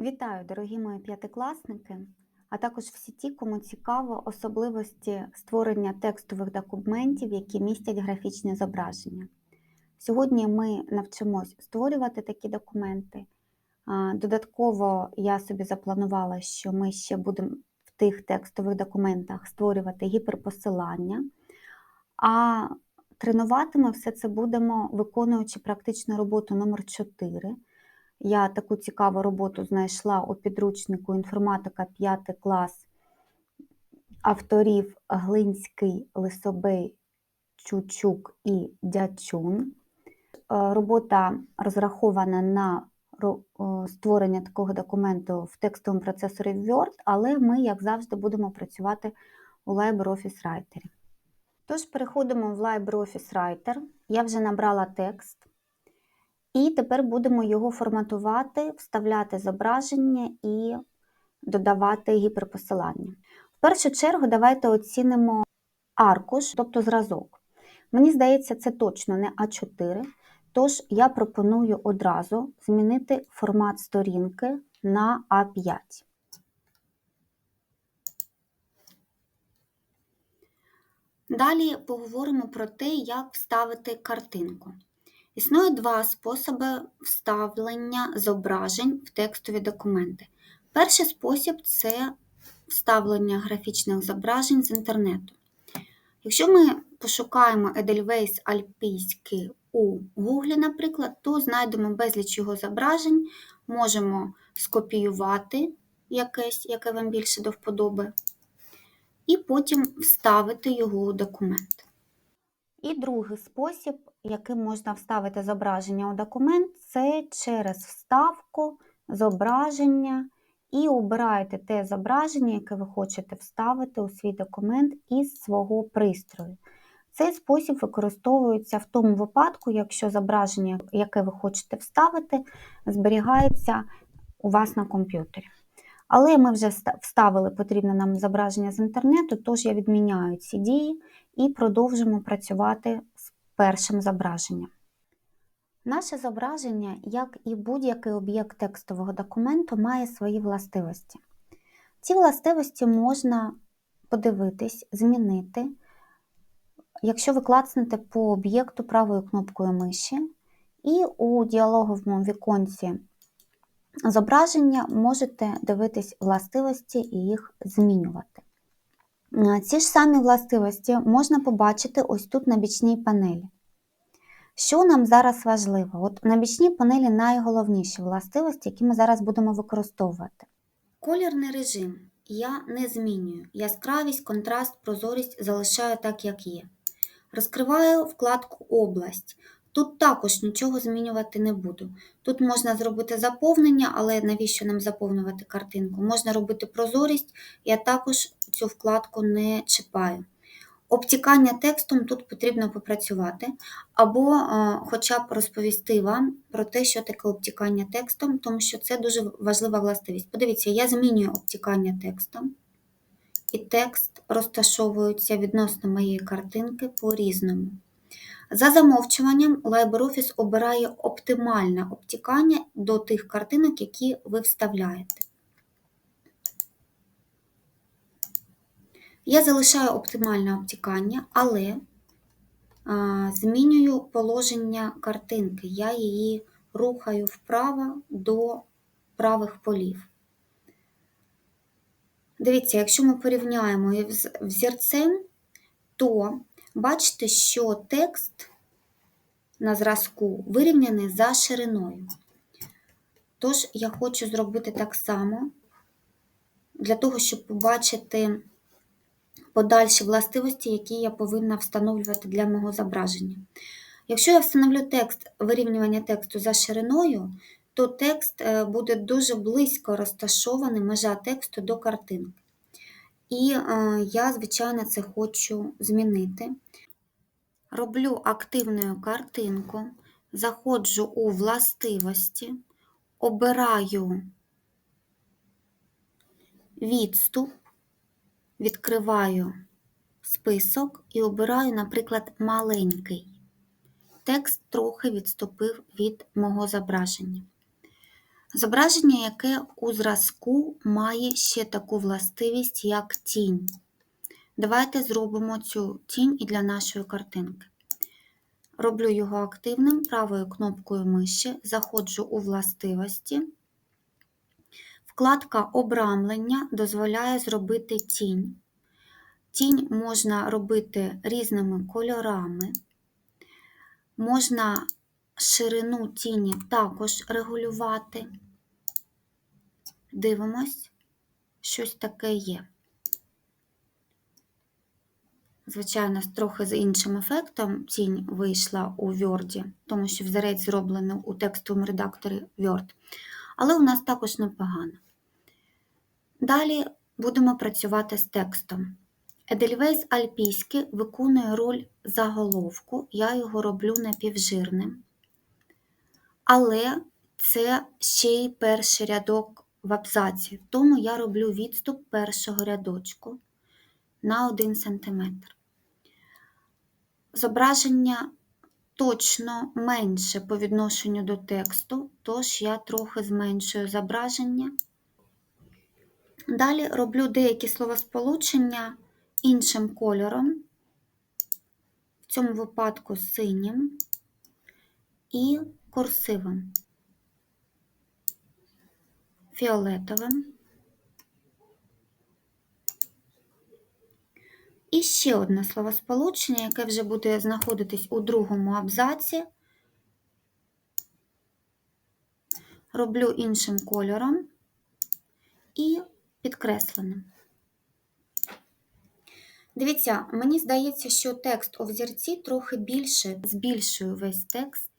Вітаю, дорогі мої п'ятикласники, а також всі ті, кому цікаво особливості створення текстових документів, які містять графічне зображення. Сьогодні ми навчимось створювати такі документи. Додатково я собі запланувала, що ми ще будемо в тих текстових документах створювати гіперпосилання, а тренувати ми все це будемо, виконуючи практичну роботу номер 4 я таку цікаву роботу знайшла у підручнику інформатика 5 клас авторів Глинський, Лисобей, Чучук і Дячун. Е, Робота розрахована на е, створення такого документу в текстовому процесорі Word, але ми, як завжди, будемо працювати у LibreOffice Writer. Тож переходимо в LibreOffice Writer. Я вже набрала текст. І тепер будемо його форматувати, вставляти зображення і додавати гіперпосилання. В першу чергу давайте оцінимо аркуш, тобто зразок. Мені здається, це точно не А4, тож я пропоную одразу змінити формат сторінки на А5. Далі поговоримо про те, як вставити картинку. Існує два способи вставлення зображень в текстові документи. Перший спосіб це вставлення графічних зображень з інтернету. Якщо ми пошукаємо Edelweiss Альпійський у Google, наприклад, то знайдемо безліч його зображень, можемо скопіювати якесь, яке вам більше до вподоби, і потім вставити його у документ. І другий спосіб, яким можна вставити зображення у документ, це через вставку зображення і обираєте те зображення, яке ви хочете вставити у свій документ із свого пристрою. Цей спосіб використовується в тому випадку, якщо зображення, яке ви хочете вставити, зберігається у вас на комп'ютері. Але ми вже вставили потрібне нам зображення з інтернету, тож я відміняю ці дії і продовжимо працювати з першим зображенням. Наше зображення, як і будь-який об'єкт текстового документу, має свої властивості. Ці властивості можна подивитись, змінити, якщо ви клацнете по об'єкту правою кнопкою миші, і у діалоговому віконці зображення можете дивитись властивості і їх змінювати. Ці ж самі властивості можна побачити ось тут на бічній панелі. Що нам зараз важливо? От На бічній панелі найголовніші властивості, які ми зараз будемо використовувати. Колірний режим я не змінюю. Яскравість, контраст, прозорість залишаю так, як є. Розкриваю вкладку Область. Тут також нічого змінювати не буду. Тут можна зробити заповнення, але навіщо нам заповнювати картинку? Можна робити прозорість, я також цю вкладку не чіпаю. Обтікання текстом тут потрібно попрацювати, або а, хоча б розповісти вам про те, що таке обтікання текстом, тому що це дуже важлива властивість. Подивіться, я змінюю обтікання текстом, і текст розташовується відносно моєї картинки по-різному. За замовчуванням, LibreOffice обирає оптимальне обтікання до тих картинок, які ви вставляєте. Я залишаю оптимальне обтікання, але змінюю положення картинки. Я її рухаю вправо до правих полів. Дивіться, якщо ми порівняємо її з взірцем, то бачите, що текст на зразку вирівняний за шириною. Тож я хочу зробити так само, для того, щоб побачити подальші властивості, які я повинна встановлювати для мого зображення. Якщо я встановлю текст вирівнювання тексту за шириною, то текст е, буде дуже близько розташований межа тексту до картинки. І е, я, звичайно, це хочу змінити. Роблю активною картинку, заходжу у властивості, обираю відступ, відкриваю список і обираю, наприклад, маленький. Текст трохи відступив від мого зображення. Зображення, яке у зразку має ще таку властивість, як тінь. Давайте зробимо цю тінь і для нашої картинки. Роблю його активним правою кнопкою миші, заходжу у властивості. Вкладка обрамлення дозволяє зробити тінь. Тінь можна робити різними кольорами, можна ширину тіні також регулювати. Дивимось, щось таке є. Звичайно, трохи з іншим ефектом тінь вийшла у Word, тому що взірець зроблений у текстовому редакторі Word. Але у нас також непогано. Далі будемо працювати з текстом. Едельвейс Альпійський виконує роль заголовку, я його роблю напівжирним. Але це ще й перший рядок в абзаці, тому я роблю відступ першого рядочку на 1 см. Зображення точно менше по відношенню до тексту, тож я трохи зменшую зображення. Далі роблю деякі словосполучення іншим кольором, в цьому випадку синім і курсивом, фіолетовим. І ще одне словосполучення, яке вже буде знаходитись у другому абзаці. Роблю іншим кольором і підкресленим. Дивіться, мені здається, що текст у взірці трохи більше, збільшую весь текст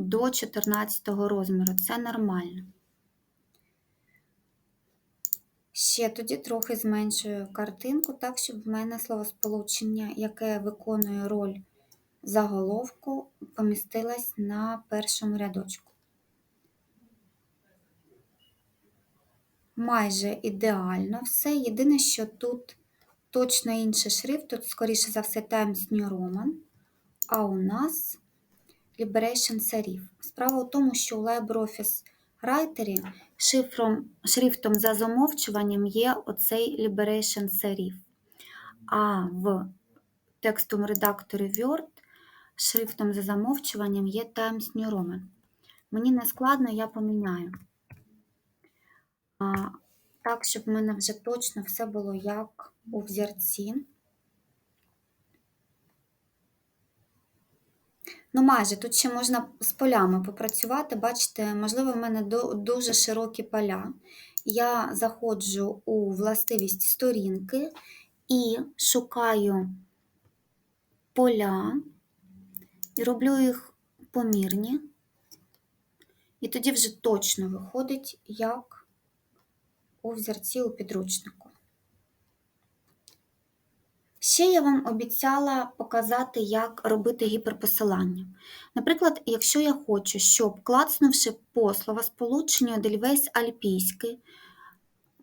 до 14 розміру. Це нормально. Ще тоді трохи зменшую картинку, так, щоб в мене словосполучення, яке виконує роль заголовку, помістилось на першому рядочку. Майже ідеально все. Єдине, що тут точно інший шрифт, тут, скоріше за все, Times New Roman, а у нас Liberation Serif. Справа в тому, що у LibreOffice Writer шифром, шрифтом за замовчуванням є оцей Liberation Serif. А в текстовому редакторі Word шрифтом за замовчуванням є Times New Roman. Мені не складно, я поміняю. А, Так, щоб в мене вже точно все було як у взірці. Ну, майже тут ще можна з полями попрацювати. Бачите, можливо, в мене дуже широкі поля. Я заходжу у властивість сторінки і шукаю поля і роблю їх помірні. І тоді вже точно виходить, як у взірці у підручнику. Ще я вам обіцяла показати, як робити гіперпосилання. Наприклад, якщо я хочу, щоб, клацнувши по словосполученню Дельвейс Альпійський,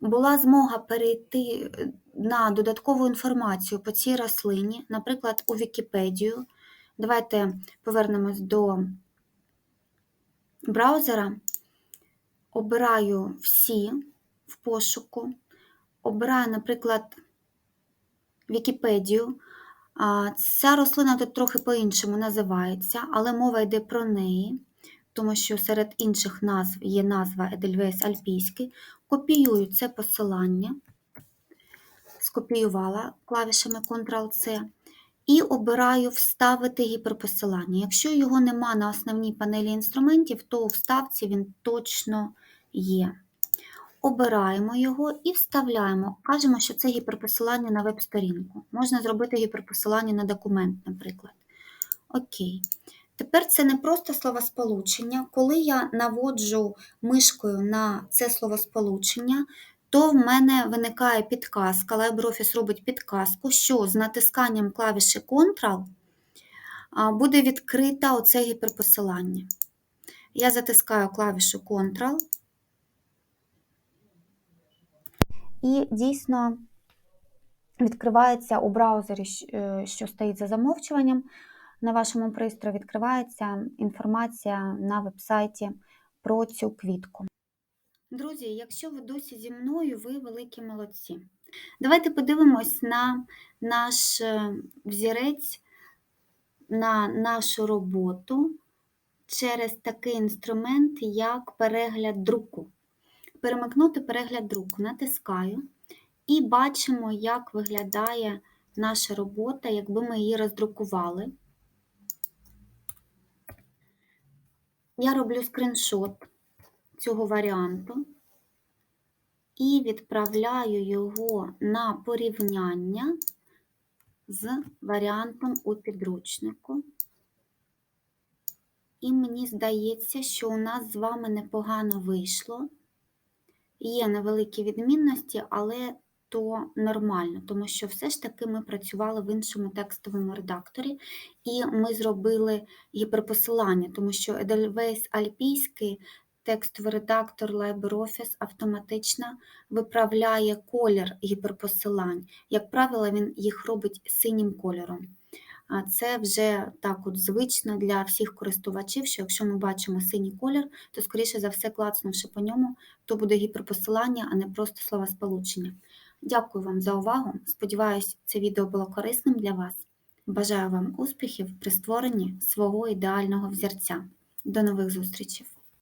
була змога перейти на додаткову інформацію по цій рослині, наприклад, у Вікіпедію. Давайте повернемось до браузера, обираю всі в пошуку, обираю, наприклад, Вікіпедію. Ця рослина тут трохи по-іншому називається, але мова йде про неї, тому що серед інших назв є назва Едельвейс Альпійський. Копіюю це посилання, скопіювала клавішами Ctrl-C і обираю Вставити гіперпосилання. Якщо його нема на основній панелі інструментів, то у вставці він точно є обираємо його і вставляємо. Кажемо, що це гіперпосилання на веб-сторінку. Можна зробити гіперпосилання на документ, наприклад. Окей. Тепер це не просто словосполучення. Коли я наводжу мишкою на це словосполучення, то в мене виникає підказка, LibreOffice робить підказку, що з натисканням клавіші Ctrl буде відкрита оце гіперпосилання. Я затискаю клавішу Ctrl. І дійсно відкривається у браузері, е, що стоїть за замовчуванням. На вашому пристрої відкривається інформація на веб-сайті про цю квітку. Друзі, якщо ви досі зі мною, ви великі молодці. Давайте подивимось на наш е, взірець, на нашу роботу через такий інструмент, як перегляд друку. Перемикнути перегляд друку, натискаю і бачимо, як виглядає наша робота, якби ми її роздрукували. Я роблю скріншот цього варіанту і відправляю його на порівняння з варіантом у підручнику. І мені здається, що у нас з вами непогано вийшло. Є невеликі відмінності, але то нормально, тому що все ж таки ми працювали в іншому текстовому редакторі, і ми зробили гіперпосилання, тому що Edelweiss Альпійський текстовий редактор LibreOffice автоматично виправляє колір гіперпосилань. Як правило, він їх робить синім кольором. Це вже так от звично для всіх користувачів, що якщо ми бачимо синій колір, то, скоріше за все, клацнувши по ньому, то буде гіперпосилання, а не просто словосполучення. Дякую вам за увагу. Сподіваюсь, це відео було корисним для вас. Бажаю вам успіхів при створенні свого ідеального взірця. До нових зустрічей!